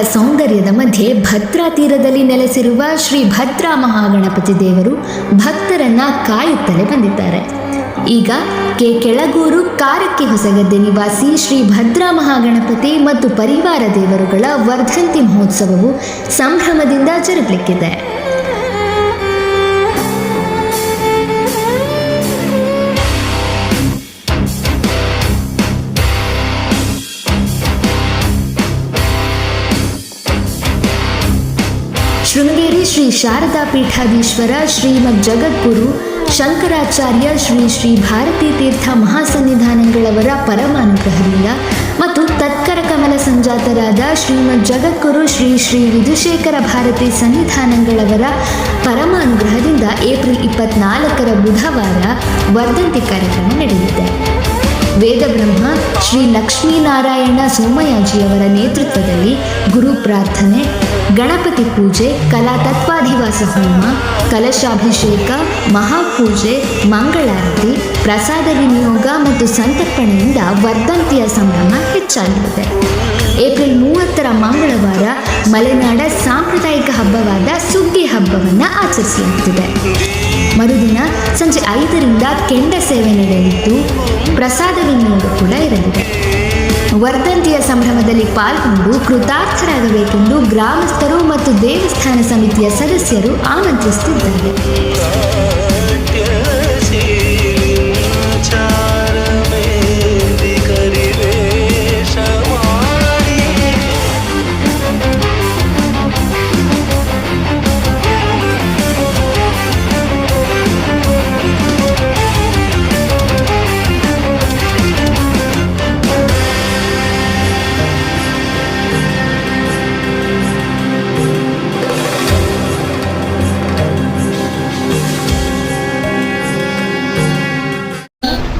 ಸೌಂದರ್ಯದ ಮಧ್ಯೆ ಭದ್ರಾ ತೀರದಲ್ಲಿ ನೆಲೆಸಿರುವ ಶ್ರೀ ಭದ್ರಾ ಮಹಾಗಣಪತಿ ದೇವರು ಭಕ್ತರನ್ನ ಕಾಯುತ್ತಲೇ ಬಂದಿದ್ದಾರೆ. ಈಗ ಕೆ ಕೆಳಗೂರು ಕಾರಕ್ಕೆ ಹೊಸಗದ್ದೆ ನಿವಾಸಿ ಶ್ರೀ ಭದ್ರಾ ಮಹಾಗಣಪತಿ ಮತ್ತು ಪರಿವಾರ ದೇವರುಗಳ ವರ್ಧಂತಿ ಮಹೋತ್ಸವವು ಸಂಭ್ರಮದಿಂದ ಜರುಗಲಿಕ್ಕಿದೆ. ಶೃಂಗೇರಿ ಶ್ರೀ ಶಾರದಾ ಪೀಠಾಧೀಶ್ವರ, ಶ್ರೀಮದ್ ಜಗದ್ಗುರು ಶಂಕರಾಚಾರ್ಯ, ಶ್ರೀ ಶ್ರೀ ಭಾರತೀ ತೀರ್ಥ ಮಹಾಸನ್ನಿಧಾನಗಳವರ ಪರಮಾನುಗ್ರಹದಿಂದ ಮತ್ತು ತತ್ಕರ ಕಮಲ ಸಂಜಾತರಾದ ಶ್ರೀಮದ್ ಜಗದ್ಗುರು ಶ್ರೀ ಶ್ರೀ ವಿಧುಶೇಖರ ಭಾರತಿ ಸನ್ನಿಧಾನಗಳವರ ಪರಮಾನುಗ್ರಹದಿಂದ ಏಪ್ರಿಲ್ ಇಪ್ಪತ್ನಾಲ್ಕರ ಬುಧವಾರ ವರ್ಧಂತಿ ಕಾರ್ಯಕ್ರಮ ನಡೆಯಲಿದೆ. ವೇದಬ್ರಹ್ಮ ಶ್ರೀ ಲಕ್ಷ್ಮೀನಾರಾಯಣ ಸೋಮಯಾಜಿಯವರ ನೇತೃತ್ವದಲ್ಲಿ ಗುರು ಪ್ರಾರ್ಥನೆ ಗಣಪತಿ ಪೂಜೆ, ಕಲಾ ತತ್ವಾಧಿವಾಸ ಹೋಮ, ಕಲಶಾಭಿಷೇಕ ಮಹಾಪೂಜೆ ಮಂಗಳಾರತಿ, ಪ್ರಸಾದ ವಿನಿಯೋಗ ಮತ್ತು ಸಂತರ್ಪಣೆಯಿಂದ ವರ್ಧಂತಿಯ ಸಂಭ್ರಮ ಹೆಚ್ಚಾಗಿರುತ್ತೆ ಏಪ್ರಿಲ್ ಮೂವತ್ತರ ಮಂಗಳವಾರ ಮಲೆನಾಡ ಸಾಂಪ್ರದಾಯಿಕ ಹಬ್ಬವಾದ ಸುಗ್ಗಿ ಹಬ್ಬವನ್ನು ಆಚರಿಸಲಾಗುತ್ತಿದೆ ಮರುದಿನ ಸಂಜೆ ಐದರಿಂದ ಕೆಂಡ ಸೇವೆ ನಡೆಯಲಿದ್ದು ಪ್ರಸಾದ ವಿನಿಯೋಗ ಕೂಡ ಇರಲಿದೆ. ವರ್ಧಂತಿಯ ಸಂಭ್ರಮದಲ್ಲಿ ಪಾಲ್ಗೊಂಡು ಕೃತಾರ್ಥರಾಗಬೇಕೆಂದು ಗ್ರಾಮಸ್ಥರು ಮತ್ತು ದೇವಸ್ಥಾನ ಸಮಿತಿಯ ಸದಸ್ಯರು ಆಮಂತ್ರಿಸುತ್ತಿದ್ದಾರೆ.